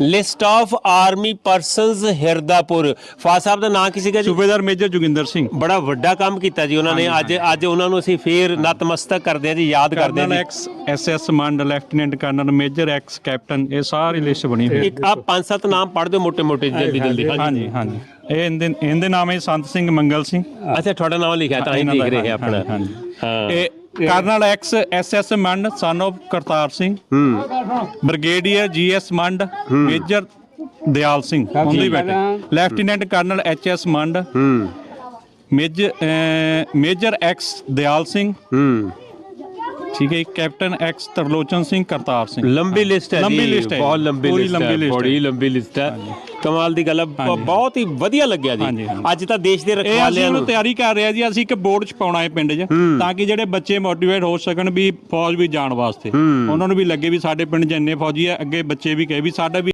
List of army persons Hirdapur Fazil ਸਾਹਿਬ ਦਾ ਨਾਂ ਕੀ ਸੀਗਾ ਜੀ? ਸੂਬੇਦਾਰ ਮੇਜਰ ਜੋਗਿੰਦਰ ਸਿੰਘ। ਬੜਾ ਵੱਡਾ ਕੰਮ ਕੀਤਾ ਜੀ ਉਹਨਾਂ ਨੇ। ਅੱਜ ਅੱਜ ਉਹਨਾਂ ਨੂੰ ਅਸੀਂ ਫੇਰ ਨਤਮਸਤਕ ਕਰਦੇ ਹਾਂ ਜੀ ਯਾਦ ਕਰਦੇ ਹਾਂ colonel G ex Mand lieutenant colonel major ex captain ਇਹ ਸਾਰੀ ਲਿਸਟ ਬਣੀ ਹੋਈ ਹੈ। ਇੱਕ ਪੰਜ ਸੱਤ ਨਾਮ ਪੜ੍ਹ ਦਿਓ ਮੋٹے ਮੋٹے ਜਲਦੀ ਜਲਦੀ। ਹਾਂਜੀ ਹਾਂਜੀ ਇਹ ਇਹਦੇ ਨਾਮ ਹੈ ਸੰਤ ਸਿੰਘ ਮੰਗਲ ਸਿੰਘ। ਅੱਛਾ ਤੁਹਾਡਾ ਨਾਮ ਲਿਖਿਆ ਤਾਂ ਹੀ ਦੇਖ ਰਹੇ ਆਪਣਾ। ਹਾਂਜੀ ਇਹ colonel ex SS Mand son of Kartar Singh. ਹੂੰ। Brigadier GS Mand major Dayal Singh ਹੁੰਦੀ ਬੈਠੇ ਲੈਫਟੀਨੈਂਟ ਕਰਨਲ ਐਚਐਸ ਮੰਡ। ਹੂੰ। Major major ex Dayal Singh. ਹੂੰ। ਜੀ, ਕੈਪਟਨ ਐਕਸ ਤਰਲੋਚਨ ਸਿੰਘ ਕਰਤਾਰ ਸਿੰਘ। ਲੰਬੀ ਲਿਸਟ ਹੈ ਜੀ ਲੰਬੀ ਹੈ ਬਹੁਤ। ਲੰਬੀ ਲਿਸਟ ਹੈ ਬੜੀ ਲੰਬੀ ਲਿਸਟ ਹੈ। ਕਮਾਲ ਦੀ ਗੱਲ ਹੈ ਬਹੁਤ ਹੀ ਵਧੀਆ ਲੱਗਿਆ ਜੀ। ਅੱਜ ਤਾਂ ਦੇਸ਼ ਦੇ ਰਖਵਾਲਿਆਂ ਨੂੰ ਤਿਆਰੀ ਕਰ ਰਹੇ ਜੀ ਅਸੀਂ ਇੱਕ ਬੋਰਡ ਚ ਪਾਉਣਾ ਹੈ ਪਿੰਡ 'ਚ ਤਾਂ ਕਿ ਜਿਹੜੇ ਬੱਚੇ ਮੋਟੀਵੇਟ ਹੋ ਸਕਣ ਵੀ ਫੌਜ ਵੀ ਜਾਣ ਵਾਸਤੇ। ਉਹਨਾਂ ਨੂੰ ਵੀ ਲੱਗੇ ਵੀ ਸਾਡੇ ਪਿੰਡ 'ਚ ਇੰਨੇ ਫੌਜੀ ਆ ਅੱਗੇ ਬੱਚੇ ਵੀ ਕਹੇ ਵੀ ਸਾਡਾ ਵੀ